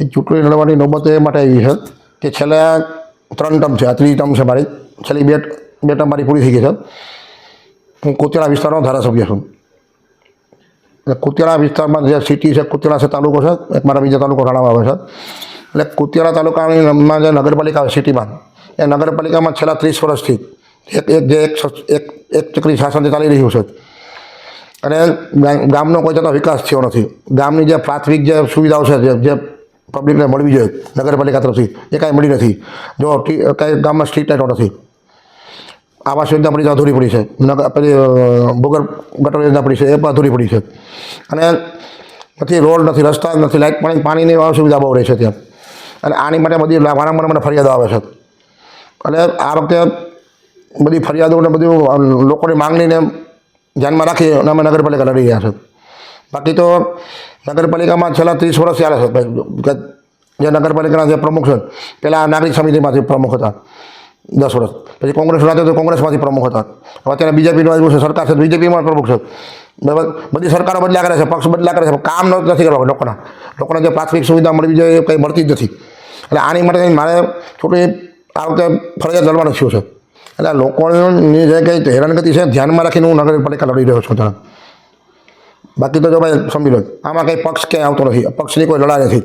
એ ચૂંટણી લડવાની નોબત એ માટે આવી છે કે છેલ્લા ત્રણ ટર્મ છે. આ ત્રીજી ટર્મ છે મારી. છેલ્લી બે બે ટર્મ મારી પૂરી થઈ ગઈ છે. હું કુતિયાળા વિસ્તારનો ધારાસભ્ય છું. એટલે કુતિયાળા વિસ્તારમાં જે સિટી છે કુતિયાણા છે, તાલુકો છે, એક મારા બીજા તાલુકો રાણામાં આવે છે. એટલે કુતિયાણા તાલુકામાં જે નગરપાલિકા આવે સિટીમાં, એ નગરપાલિકામાં છેલ્લા ત્રીસ વર્ષથી એક એક જે એક એક એક ચક્રી શાસન જે ચાલી રહ્યું છે. અને ગામનો કોઈ જતો વિકાસ થયો નથી. ગામની જે પ્રાથમિક જે સુવિધાઓ છે જે પબ્લિકને મળવી જોઈએ નગરપાલિકા તરફથી. એ કાંઈ મળી નથી. જો કાંઈ ગામમાં સ્ટ્રીટ લાઇટો નથી. આવાસ યોજના પડી અધૂરી પડી છે. નગર પેલી અ, ભૂગર્ભ ગટર યોજના પડી છે એ પણ અધૂરી પડી છે. અને નથી રોડ નથી રસ્તા નથી લાઇટ પાણી પાણીની સુવિધા બહુ રહે છે ત્યાં. અને આની માટે બધી વારંવાર મને ફરિયાદો આવે છે. અને આ વખતે બધી ફરિયાદો અને બધું લોકોની માંગણીને ધ્યાનમાં રાખી અને અમે નગરપાલિકા લડી રહ્યા છે. બાકી તો નગરપાલિકામાં છેલ્લા ત્રીસ વર્ષ છે કે જે નગરપાલિકાના જે પ્રમુખ છે પહેલાં નાગરિક સમિતિમાંથી પ્રમુખ હતા. દસ વર્ષ. પછી કોંગ્રેસ રાતે તો કોંગ્રેસમાંથી પ્રમુખ હતા. હવે અત્યારે બીજેપીનો આવ્યું છે, સરકાર છે, બીજેપીમાં પ્રમુખ છે. બરાબર? બધી સરકારો બદલ્યા કરે છે, પક્ષ બદલ્યા કરે છે કામ નથી કરવા લોકોના. લોકોને જે પ્રાથમિક સુવિધા મળવી જોઈએ એ કંઈ મળતી જ નથી. એટલે આની માટે મારે ચૂંટણી આ વખતે ફરજિયાત લડવાનું થયું છે. એટલે લોકોની જે કંઈ હેરાનગતિ છે, ધ્યાનમાં રાખીને હું નગરપાલિકા લડી રહ્યો છું ત્યાં. બાકી તો જો ભાઈ સમજી લો, આમાં કંઈ પક્ષ ક્યાંય આવતો નથી, પક્ષની કોઈ લડાઈ નથી.